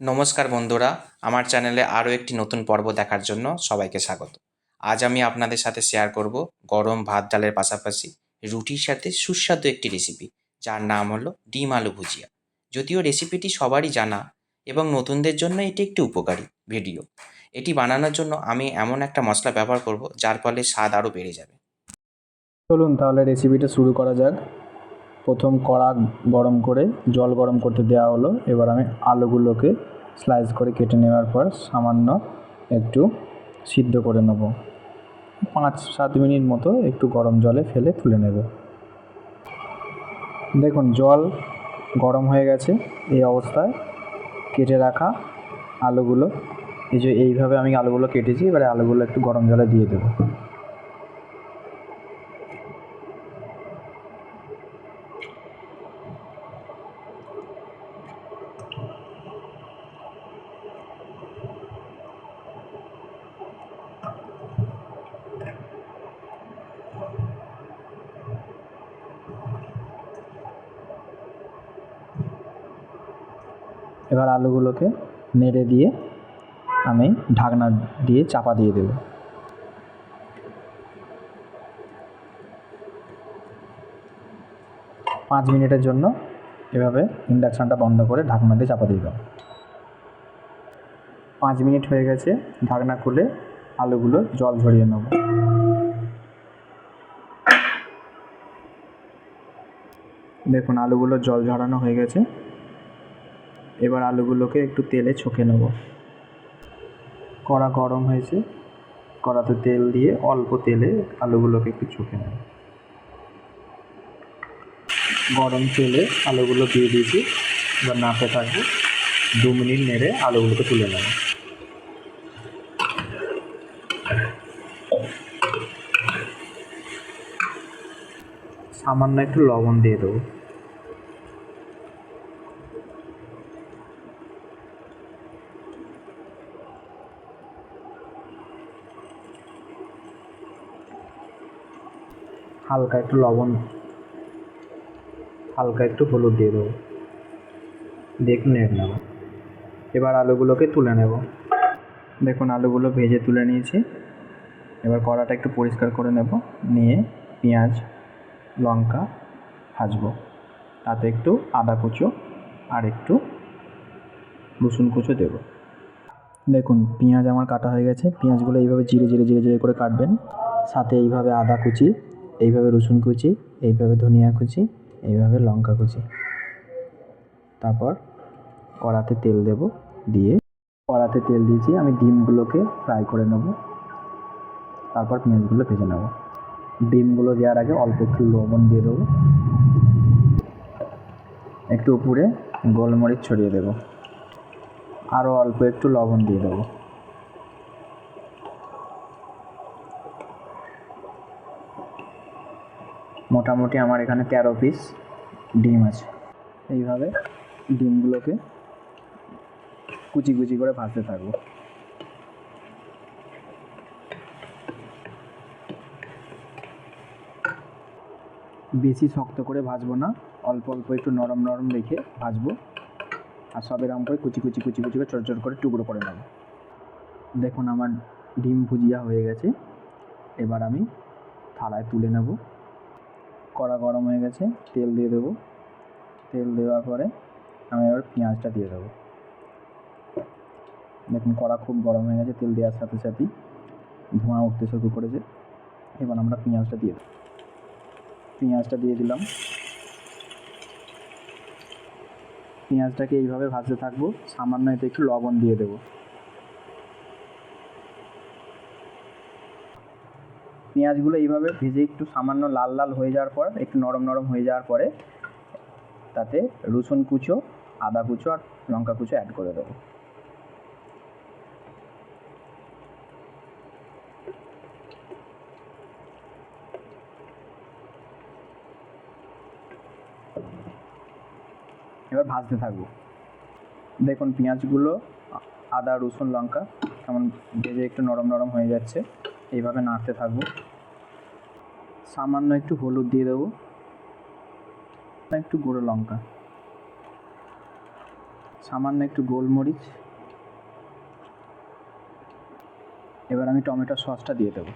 নমস্কার বন্ধুরা, আমার চ্যানেলে আরও একটি নতুন পর্ব দেখার জন্য সবাইকে স্বাগত। আজ আমি আপনাদের সাথে শেয়ার করব গরম ভাত ডালের পাশাপাশি রুটির সাথে সুস্বাদু একটি রেসিপি যার নাম হলো ডিম আলু ভুজিয়া। যদিও রেসিপিটি সবারই জানা এবং নতুনদের জন্য এটি একটি উপকারী ভিডিও এটি বানানোর জন্য আমি এমন একটা মশলা ব্যবহার করব, যার ফলে স্বাদ আরও বেড়ে যাবে। চলুন তাহলে রেসিপিটা শুরু করা যাক। প্রথম কড়া গরম করে জল গরম করতে দেওয়া হলো। এবার আমি আলুগুলোকে স্লাইস করে কেটে নেওয়ার পর সামান্য একটু সিদ্ধ করে নেব। পাঁচ সাত মিনিট মতো একটু গরম জলে ফেলে তুলে নেব। দেখুন, জল গরম হয়ে গেছে এই অবস্থায়। কেটে রাখা আলুগুলো, এই যে এইভাবে আমি আলুগুলো কেটেছি, এবারে আলুগুলো একটু গরম জলে দিয়ে দেবো। এবার আলুগুলোকে নেড়ে দিয়ে আমি ঢাকনা দিয়ে চাপা দিয়ে দেব। পাঁচ মিনিটের জন্য এভাবে ইন্ডাকশানটা বন্ধ করে ঢাকনা দিয়ে চাপা দিয়ে দাও। পাঁচ মিনিট হয়ে গেছে, ঢাকনা খুলে আলুগুলো জল ঝরিয়ে নেব। দেখুন, আলুগুলো জল ঝরানো হয়ে গেছে। এবার আলুগুলোকে একটু তেলে ছকে নেব। কড়া গরম হয়েছে, কড়াতে তেল দিয়ে অল্প তেলে আলুগুলোকে একটু ছকে নেব। গরম তেলে আলুগুলো দিয়ে দিয়েছি, এবার নাড়তে থাকব। দু মিনিট নেড়ে আলুগুলোকে তুলে নেব। সামান্য একটু লবণ দিয়ে দেবো। হালকা একটু লবণ, হালকা একটু হলুদ দিয়ে দেবো। দেখুন নেড়ে নেব। এবার আলুগুলোকে তুলে নেব। দেখুন, আলুগুলো ভেজে তুলে নিয়েছি। এবার কড়াটা একটু পরিষ্কার করে নেব। নিয়ে পেঁয়াজ, লঙ্কা ভাজবো। তাতে একটু আদা কুচো আর একটু রসুন কুচো দেবো। দেখুন, পেঁয়াজ আমার কাটা হয়ে গেছে। পেঁয়াজগুলো এইভাবে জিরে জিরে জিরে জিরে করে কাটবেন। সাথে এইভাবে আদা কুচি এইভাবে রসুন কুচি, এইভাবে ধনিয়া কুচি, এইভাবে লঙ্কা কুচি। তারপর কড়াতে তেল দেব দিয়ে কড়াতে তেল দিয়েছি, আমি ডিমগুলোকে ফ্রাই করে নেব। তারপর পেঁয়াজগুলো ভেজে নেব। ডিমগুলো দেওয়ার আগে অল্প একটু লবণ দিয়ে দেবো। একটু উপরে গোলমরিচ ছড়িয়ে দেবো। আরও অল্প একটু লবণ দিয়ে দেবো। মোটামুটি আমার এখানে তেরো পিস ডিম আছে। এইভাবে ডিমগুলোকে কুচি কুচি করে ভাজতে থাকব। বেশি শক্ত করে ভাজবো না, অল্প অল্প একটু নরম নরম রেখে ভাজবো। আর সব এরকম করে কুচি কুচি কুচি কুচি করে ছোটো ছোটো করে টুকরো করে নেব। দেখুন আমার ডিম ভুজিয়া হয়ে গেছে। এবার আমি থালায় তুলে নেব। কড়া গরম হয়ে গেছে, তেল দিয়ে দেবো। তেল দেওয়ার পরে আমি এবার পেঁয়াজটা দিয়ে দেবো। দেখুন, কড়া খুব গরম হয়ে গেছে, তেল দেওয়ার সাথে সাথেই ধোঁয়া উঠতে শুরু করেছে। এবার আমরা পেঁয়াজটা দিয়ে দেবো। পেঁয়াজটা দিয়ে দিলাম। পেঁয়াজটাকে এইভাবে ভাজতে থাকব, সামান্য এতে একটু লবণ দিয়ে দেবো। পেঁয়াজগুলো এইভাবে ভেজে একটু সামান্য লাল লাল হয়ে যাওয়ার পর, একটু নরম নরম হয়ে যাওয়ার পরে তাতে রসুন কুচো, আদা কুচো আর লঙ্কা কুচো অ্যাড করে দেবো। এবার ভাজতে থাকব। দেখুন পেঁয়াজগুলো, আদা, রসুন, লঙ্কা কেমন ভেজে একটু নরম নরম হয়ে যাচ্ছে। এইভাবে নাড়তে থাকব। সামান্য একটু হলুদ দিয়ে দেবো। একটু গুঁড়ো লঙ্কা। সামান্য একটু গোলমরিচ। এবার আমি টমেটো সসটা দিয়ে দেবো।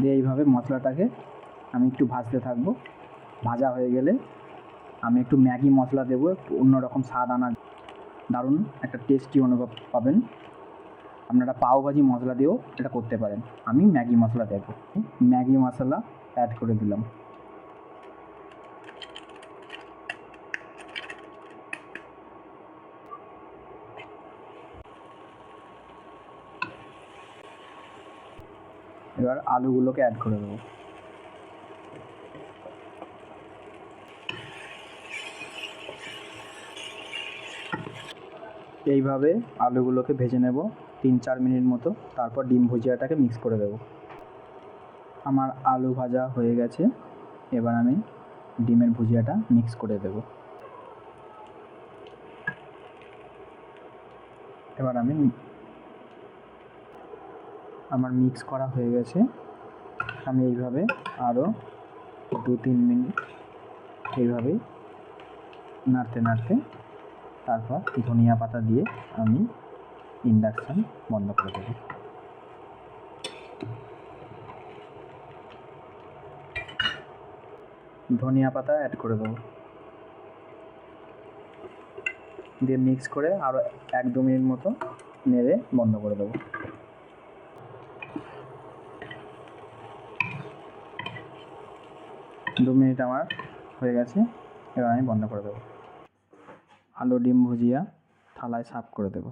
দিয়ে এইভাবে মশলাটাকে আমি একটু ভাজতে থাকব। ভাজা হয়ে গেলে আমি একটু ম্যাগি মশলা দেবো, একটু অন্যরকম স্বাদ আনা দারুণ একটা টেস্টি অনুভব পাবেন। আপনারা পাওভাজি মশলা দিয়েও এটা করতে পারেন। আমি ম্যাগি মশলা দেব। ম্যাগি মশলা অ্যাড করে দিলাম। এবার আলুগুলোকে অ্যাড করে দেবো। এইভাবে আলুগুলোকে ভেজে নেব। তিন চার মিনিট মতো তারপর ডিম ভুজিয়াটাকে মিক্স করে দেবো। আমার আলু ভাজা হয়ে গেছে, এবার আমি ডিমের ভুজিয়াটা মিক্স করে দেব। এবার আমি আমার মিক্স করা হয়ে গেছে। আমি এইভাবে আরও দু তিন মিনিট এইভাবেই নাড়তে নাড়তে তারপর ধনিয়া পাতা দিয়ে আমি ইন্ডাকশান বন্ধ করে দেবো। ধনিয়া পাতা অ্যাড করে দেবো। দিয়ে মিক্স করে আরও এক দু মিনিট মতো নেড়ে বন্ধ করে দেবো। দু মিনিট আমার হয়ে গেছে, এবার আমি বন্ধ করে দেবো। আলু, ডিম, ভুজিয়া থালায় সার্ভ করে দেবো।